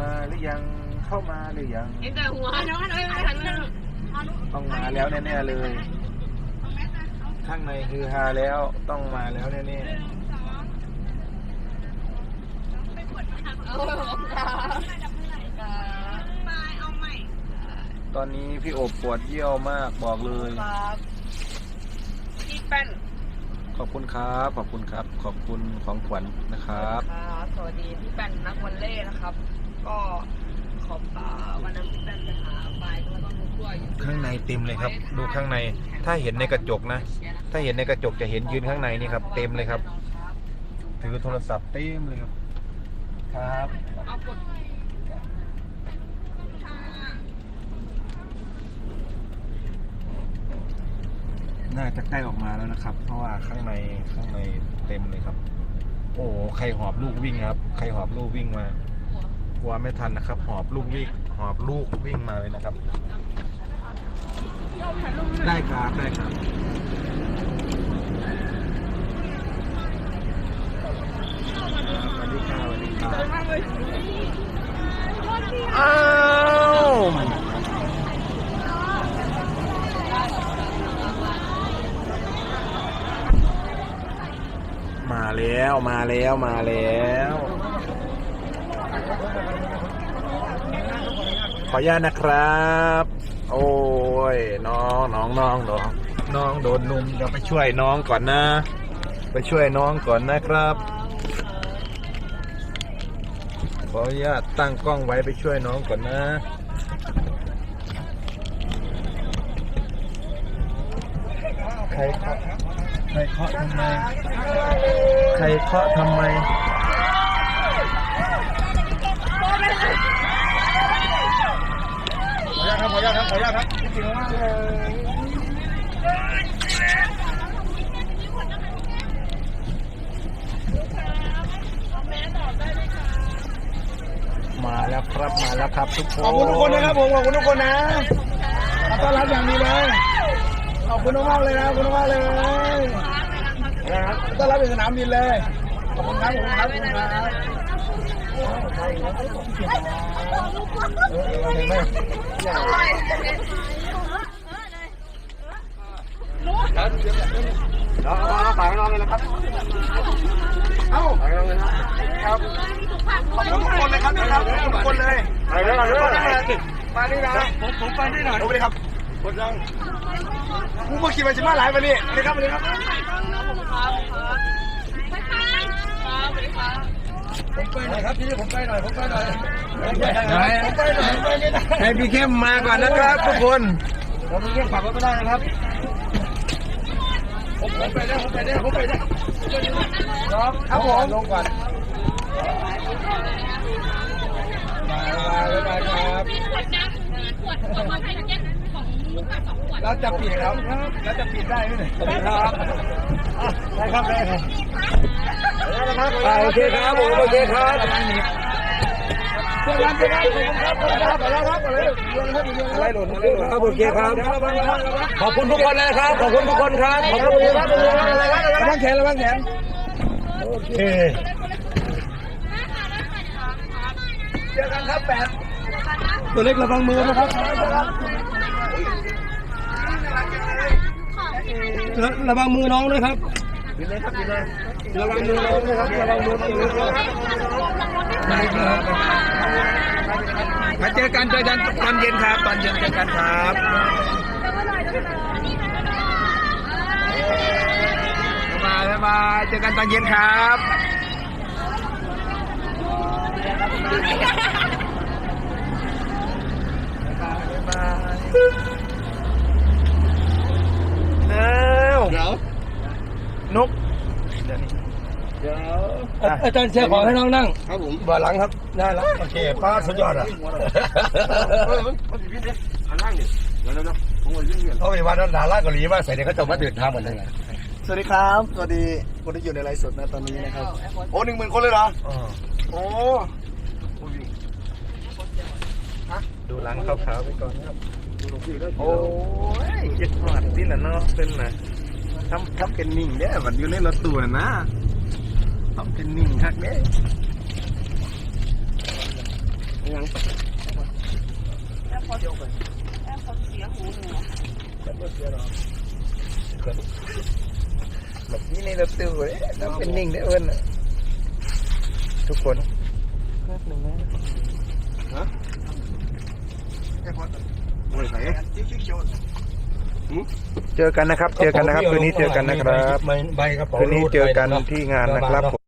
มาหรือยังเข้ามาหรือยังเห็นแต่หัวน้องน้อยไม่ทันเลยต้องมาแล้วแน่ๆเลย ข้างในคือฮาแล้วต้องมาแล้วแน่เอาค่ะๆตอนนี้พี่โอบปวดเยี่ยวมากบอกเลยครับพี่แป้นขอบคุณครับ ขอบคุณครับ ขอบคุณของขวัญนะครับครับสวัสดีพี่แป้นนักวอลเล่นะครับ ก็ขอบอ่าวันนั้นพี่แป้นไปหาไปแล้วก็นุ๊กด้วยอยู่ข้างในเต็มเลยครับ ดูข้างใน ถ้าเห็นในกระจกนะ ถ้าเห็นในกระจกจะเห็นยืนข้างในนี่ครับ เต็มเลยครับ ถือโทรศัพท์เต็มเลยครับ ครับเอากดน่าจะใกล้ออกมาแล้วนะครับ เพราะว่าข้างในข้างในเต็มเลยครับ โอ้โหใครหอบลูกวิ่งครับ ใครหอบลูกวิ่งมา กลัวไม่ทันนะครับ หอบลูกวิ่งหอบลูกวิ่งมาเลยนะครับ ได้ครับได้ครับสวัสดีครับสวัสดีครับอ้าวมาแล้วมาแล้วมาแล้ว ขออนุญาตนะครับ โอ้ยน้องน้องน้องน้องน้องโดนลุมเดี๋ยวไปช่วยน้องก่อนนะ ไปช่วยน้องก่อนนะครับ ขออนุญาตตั้งกล้องไว้ไปช่วยน้องก่อนนะใครเคาะใครเคาะทำไม ใครเคาะทำไม ขออนุญาตครับ ขออนุ จริงมากเลยมาแล้วครับมาแล้วครับทุกคนขอบคุณทุกคนนะครับผมขอบคุณทุกคนนะขอต้อนรับอย่างดีเลยขอบคุณมากเลยนะขอบคุณมากเลยนะครับต้อนรับในสนามบินเลยขอบคุณครับขอบคุณครับขอบคุณครับเรา เอาฝากน้องเลยนะครับ เอ้าฝากน้องเลยนะครับขอบคุณทุกคนเลยครับนะครับขอบคุณทุกคนเลยไปแล้วมานี่นะผมผมไปนี่หน่อยโอเคครับกดยังกูก็คิดว่าจะมาหลายวันนี้สวัสดีครับสวัสดีครับผมไปหน่อยครับพี่ผมไปหน่อยผมไปหน่อยผมไปหน่อยผมไปหน่อยไปไม่ได้ให้พี่เข้มมาก่อนนะครับทุกคนผมเรียกฝากรถไม่ได้นะครับ ผมผมไปได้ผมไปได้ผมไปได้ครับครับผมลงก่อนบายบายบายครับแล้วจะปิดแล้วแล้วจะปิดได้ไหมเนี่ยครับได้ครับได้ครับโอเคครับผมโอเคครับ คุณครับขอบคุณครับขอบคุณครับอะไรหล่นอะไรหล่นครับโอเคครับ ขอบคุณทุกคนเลยครับ ขอบคุณทุกคนครับ ขอบคุณครับระวังแขนระวังแขนโอเคเจอกันครับแปดตัวเล็กระวังมือนะครับระวังมือน้องด้วยครับ ระวังมือน้องด้วยครับระวังมือน้องด้วยครับได้ครับมาเจอกันเจอกันตอนเย็นครับตอนเย็นเจอกันครับบ๊ายบายบ๊ายบายเจอกันตอนเย็นครับบ๊ายบาย อ้าว เดี๋ยวน ก อาจารย์เชียร์ขอให้น้องนั่งครับผมบ่าหลังครับได้แล้วโอเคป้าสุดยอดอะเขาไปวัดดาราเกาหลีว่าใส่เนี่ยเขาจะมาเดินทางเหมือนกันไงสวัสดีครับสวัสดีคนที่อยู่ในไลฟ์สดนะตอนนี้นะครับ โอ้หนึ่งหมื่นคนเลยเหรอโอ้ดูหลังขาวๆไปก่อนครับโอ้ยเจ็ดหอดที่น่ะเนาะเป็นน่ะทำทำเป็นนิ่งเด้มันอยู่ในรถตู้น่ะนะ ทำเป็นนิ่งคักเด้ยังแล้วพอแล้วพอเสียหูหนูแบบนี้ในรถตู้เลยต้องเป็นนิ่งได้เอิญทุกคนแป๊บหนึ่งนะฮะแค่พอโอ้ยไหนเจอกันนะครับ เจอกันนะครับ คืนนี้เจอกันนะครับใบกระเป๋าคืนนี้รูดเจอกันไปะครับที่งานนะครับผม